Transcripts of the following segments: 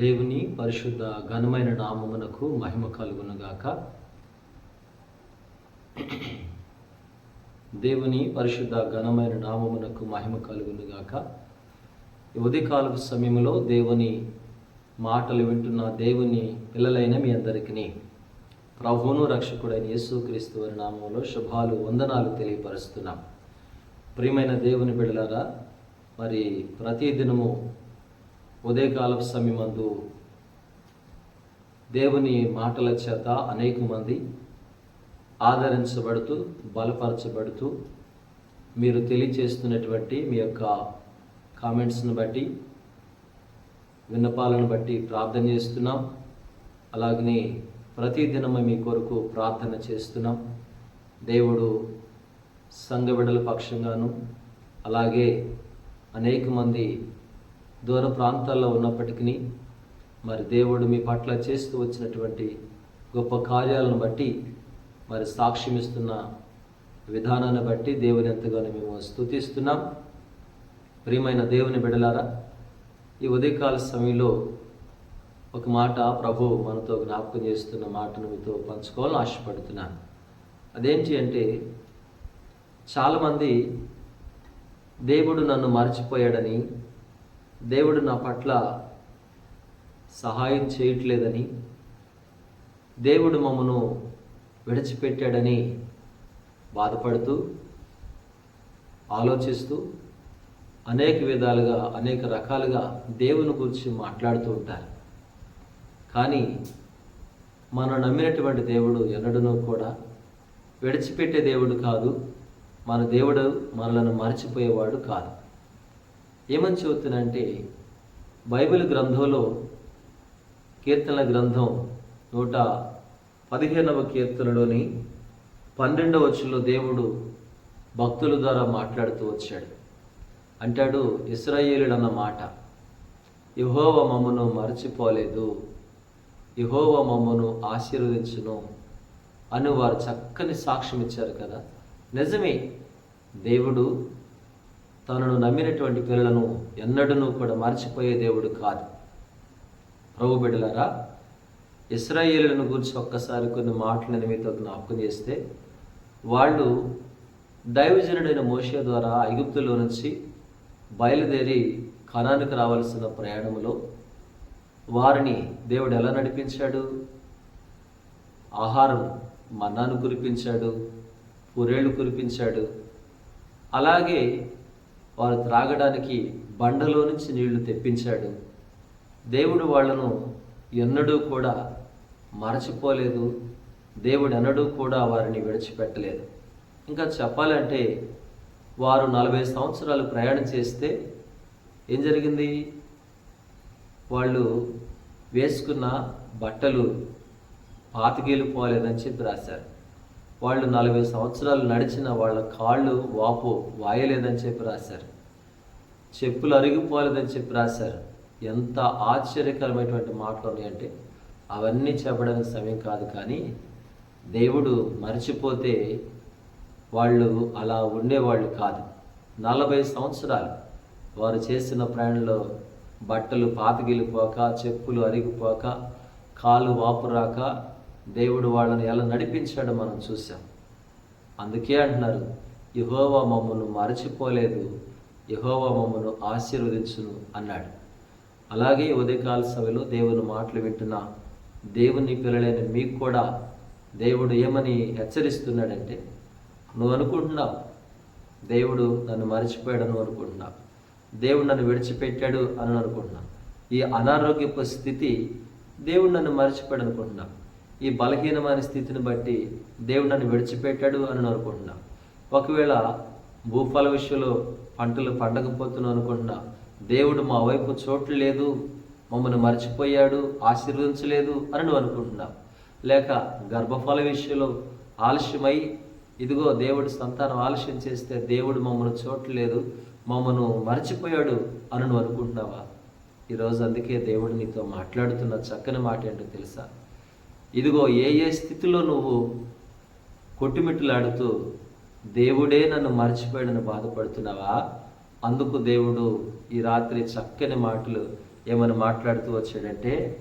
దేవుని పరిశుద్ధ ఘనమైన నామమునకు మహిమ కలుగునుగాక. దేవుని పరిశుద్ధ ఘనమైన నామమునకు మహిమ కలుగునుగాక. ఈ ఉదయకాలపు సమయంలో దేవుని మాటలు వింటున్న దేవుని పిల్లలైన మీ అందరికీ ప్రభువును రక్షకుడైన యేసుక్రీస్తు వారి నామంలో శుభాలు వందనాలు తెలియపరుస్తున్నాం. ప్రియమైన దేవుని బిడ్డలారా మరి ప్రతిదినము ఉదయకాలపు సమయమందు దేవుని మాటల చేత అనేక మంది ఆదరించబడుతూ బలపరచబడుతూ మీరు తెలియచేస్తున్నటువంటి మీ యొక్క కామెంట్స్ని బట్టి విన్నపాలను బట్టి ప్రార్థన చేస్తున్నాం. అలాగనే ప్రతిదినము మీ కొరకు ప్రార్థన చేస్తున్నాం. దేవుడు సంఘ విడల పక్షంగాను అలాగే అనేక మంది దూర ప్రాంతాల్లో ఉన్నప్పటికీ మరి దేవుడు మీ పట్ల చేస్తూ వచ్చినటువంటి గొప్ప కార్యాలను బట్టి మరి సాక్ష్యమిస్తున్న విధానాన్ని బట్టి దేవుని ఎంతగానో మేము స్తుతిస్తున్నాం. ప్రియమైన దేవుని బిడలారా ఈ ఉదయకాల సమయంలో ఒక మాట ప్రభు మనతో జ్ఞాపకం చేస్తున్న మాటను మీతో పంచుకోవాలని ఆశపడుతున్నాను. అదేంటి అంటే చాలామంది దేవుడు నన్ను మర్చిపోయాడని దేవుడు నా పట్ల సహాయం చేయట్లేదని దేవుడు మమ్మను విడిచిపెట్టాడని బాధపడుతూ ఆలోచిస్తూ అనేక విధాలుగా అనేక రకాలుగా దేవుని గురించి మాట్లాడుతూ ఉంటారు. కానీ మనం నమ్మినటువంటి దేవుడు ఎన్నడనూ కూడా విడిచిపెట్టే దేవుడు కాదు. మన దేవుడు మనలను మర్చిపోయేవాడు కాదు. ఏమని చెబుతున్నంటే బైబిల్ గ్రంథంలో కీర్తనల గ్రంథం నూట పదిహేనవ కీర్తనలోని పన్నెండవ వచ్చులో దేవుడు భక్తుల ద్వారా మాట్లాడుతూ వచ్చాడు. అంటాడు ఇస్రాయేలుడు అన్న మాట యహోవ మమ్మను మరచిపోలేదు యహోవ మమ్మను ఆశీర్వదించును అని వారు చక్కని సాక్ష్యం ఇచ్చారు కదా. నిజమే దేవుడు తనను నమ్మినటువంటి పిల్లలను ఎన్నడూ కూడా మర్చిపోయే దేవుడు కాదు. ప్రభు బిడ్డలారా ఇస్రాయేలులను గురించి ఒక్కసారి కొన్ని మాటలను మీతో జ్ఞాపకం చేస్తే వాళ్ళు దైవజనుడైన మోషే ద్వారా ఐగుప్తులో నుంచి బయలుదేరి కణానికి రావాల్సిన ప్రయాణంలో వారిని దేవుడు ఎలా నడిపించాడు? ఆహారం మన్నాను కురిపించాడు పురేళ్ళు కురిపించాడు. అలాగే వారు త్రాగడానికి బండలో నుంచి నీళ్ళు తెప్పించాడు. దేవుడు వాళ్ళను ఎన్నడూ కూడా మరచిపోలేదు. దేవుడు ఎన్నడూ కూడా వారిని విడిచిపెట్టలేదు. ఇంకా చెప్పాలంటే వారు నలభై సంవత్సరాలు ప్రయాణం చేస్తే ఏం జరిగింది? వాళ్ళు వేసుకున్న బట్టలు పాతికేలిపోలేదని చెప్పి రాశారు. వాళ్ళు నలభై సంవత్సరాలు నడిచిన వాళ్ళ కాళ్ళు వాపు వాయలేదని చెప్పి రాశారు. చెప్పులు అరిగిపోలేదని చెప్పి రాశారు. ఎంత ఆశ్చర్యకరమైనటువంటి మాటలు ఉన్నాయంటే అవన్నీ చెప్పడానికి సమయం కాదు కానీ దేవుడు మర్చిపోతే వాళ్ళు అలా ఉండేవాళ్ళు కాదు. నలభై సంవత్సరాలు వారు చేసిన ప్రయాణంలో బట్టలు పాతగిలిపోక చెప్పులు అరిగిపోక కాలు వాపు రాక దేవుడు వాళ్ళని ఎలా నడిపించాడో మనం చూసాం. అందుకే అంటున్నారు యహోవా మమ్మను మరచిపోలేదు యహోవా మమ్మను ఆశీర్వదించును అన్నాడు. అలాగే ఉదయకాల సభలో దేవుని మాటలు వింటున్న దేవుని పిల్లలైన మీకు కూడా దేవుడు ఏమని హెచ్చరిస్తున్నాడంటే నువ్వు అనుకుంటున్నావు దేవుడు నన్ను మర్చిపోయాడు నువ్వు అనుకుంటున్నావు దేవుడు నన్ను విడిచిపెట్టాడు అని అనుకుంటున్నావు. ఈ అనారోగ్యపు స్థితి దేవుడు నన్ను మర్చిపోయాడు అనుకుంటున్నావు. ఈ బలహీనమైన స్థితిని బట్టి దేవుడు నన్ను విడిచిపెట్టాడు అని అనుకుంటున్నా. ఒకవేళ భూఫల విషయంలో పంటలు పండకపోతున్నాను అనుకుంటున్నా దేవుడు మా వైపు చోటు లేదు మమ్మల్ని మర్చిపోయాడు ఆశీర్వదించలేదు అని నువ్వు అనుకుంటున్నావు లేక గర్భఫల విషయంలో ఆలస్యమై ఇదిగో దేవుడు సంతానం ఆలస్యం చేస్తే దేవుడు మమ్మల్ని చూడలేదు మమ్మను మర్చిపోయాడు అని నువ్వు అనుకుంటున్నావా? ఈరోజు అందుకే దేవుడు నీతో మాట్లాడుతున్న చక్కని మాట ఏంటో తెలుసా? ఇదిగో ఏ ఏ స్థితిలో నువ్వు కొట్టుమిట్టులాడుతూ దేవుడే నన్ను మర్చిపోయాడని బాధపడుతున్నావా? అందుకు దేవుడు ఈ రాత్రి చక్కని మాటలు ఏమని మాట్లాడుతూ వచ్చాడంటే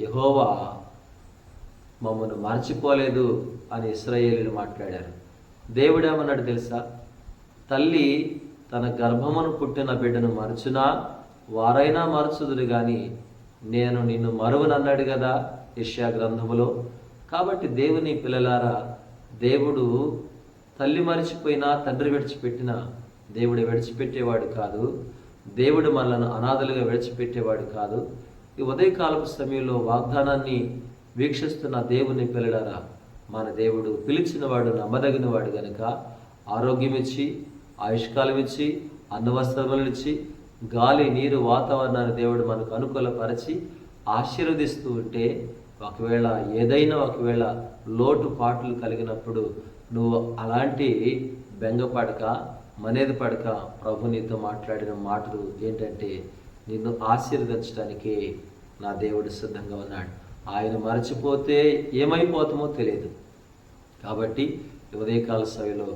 యహోవా మమ్మల్ని మర్చిపోలేదు అని ఇస్రాయేలీలు మాట్లాడారు. దేవుడు ఏమన్నాడు తెలుసా? తల్లి తన గర్భమును పుట్టిన బిడ్డను మరచునా? వారైనా మరచుదురు కానీ నేను నిన్ను మరువనన్నాడు కదా యష్యా గ్రంథములో కాబట్టి దేవుని పిల్లలారా దేవుడు తల్లి మరిచిపోయినా తండ్రి విడిచిపెట్టినా దేవుడు విడిచిపెట్టేవాడు కాదు. దేవుడు మనల్ని అనాథలుగా విడిచిపెట్టేవాడు కాదు. ఈ ఉదయకాలపు సమయంలో వాగ్దానాన్ని వీక్షిస్తున్న దేవుని పిల్లలారా మన దేవుడు పిలిచినవాడు నమ్మదగినవాడు గనుక ఆరోగ్యం ఇచ్చి ఆయుష్కాలం ఇచ్చి అన్నవస్త్రములు ఇచ్చి గాలి నీరు వాతావరణాన్ని దేవుడు మనకు అనుకూలపరిచి ఆశీర్వదిస్తూ ఉంటే ఒకవేళ ఏదైనా ఒకవేళ లోటు పాటలు కలిగినప్పుడు నువ్వు అలాంటి బెంగపడక మనేది పడక ప్రభు నీతో మాట్లాడిన మాటలు ఏంటంటే నిన్ను ఆశీర్వదించడానికి నా దేవుడు సిద్ధంగా ఉన్నాడు. ఆయన మరచిపోతే ఏమైపోతామో తెలియదు. కాబట్టి ఉదయకాల సభలో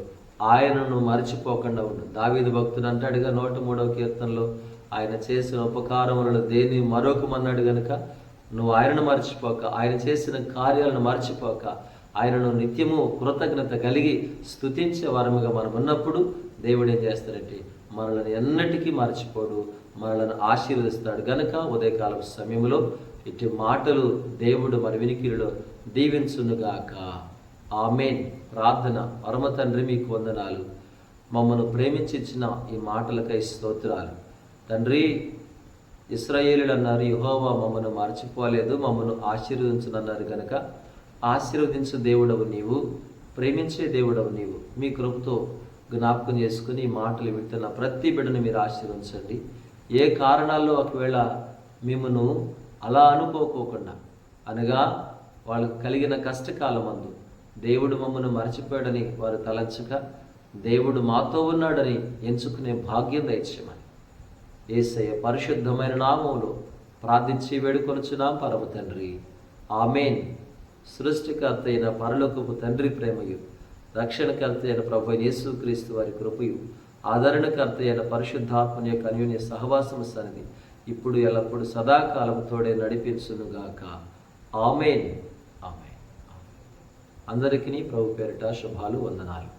ఆయనను మరచిపోకుండా ఉండు. దావీదు భక్తుడు అంటాడుగా నూట మూడవ కీర్తనలో ఆయన చేసిన ఉపకారములను దేని మరొకమన్నాడు గనుక నువ్వు ఆయనను మర్చిపోక ఆయన చేసిన కార్యాలను మర్చిపోక ఆయనను నిత్యము కృతజ్ఞత కలిగి స్తుతించే వారముగా మనం ఉన్నప్పుడు దేవుడు ఏం చేస్తాడంటే మనల్ని ఎన్నటికీ మర్చిపోడు మనల్ని ఆశీర్వదిస్తాడు. గనుక ఉదయకాలం సమయంలో ఇటు మాటలు దేవుడు మన వినికిరిలో దీవించునుగాక. ఆమెన్. ప్రార్థన. పరమ తండ్రి మీకు వందనాలు. మమ్మను ప్రేమించిచ్చిన ఈ మాటలకై స్తోత్రాలు. తండ్రి ఇస్రాయేలుడు అన్నారు యహోవా మమ్మను మర్చిపోలేదు మమ్మను ఆశీర్వదించునన్నారు కనుక ఆశీర్వదించు దేవుడవు నీవు ప్రేమించే దేవుడవు నీవు. మీ కృపతో జ్ఞాపకం చేసుకుని ఈ మాటలు వింటున్న ప్రతి బిడ్డను మీరు ఆశీర్వదించండి. ఏ కారణాల్లో ఒకవేళ మిమ్మను అలా అనుకోకోకుండా అనగా వాళ్ళకు కలిగిన కష్టకాలమందు దేవుడు మమ్మను మర్చిపోయాడని వారు తలంచక దేవుడు మాతో ఉన్నాడని ఎంచుకునే భాగ్యం దయచేయమని. ఏసయ పరిశుద్ధమైన నామములు ప్రార్థించి వేడుకొనుచున్నాం పరమ తండ్రి. ఆమెన్. సృష్టికర్త అయిన పరలోకపు తండ్రి ప్రేమయు రక్షణకర్త అయిన ప్రభు యేసుక్రీస్తు వారి కృపయు ఆదరణకర్త అయిన పరిశుద్ధాత్మ యొక్క అన్యోన్య సహవాసము సన్నిధి ఇప్పుడు ఎల్లప్పుడు సదాకాలం తోడే నడిపించునుగాక. ఆమెన్. ఆమెన్. అందరికీ ప్రభు పేరిట శుభాలు వందనాలు.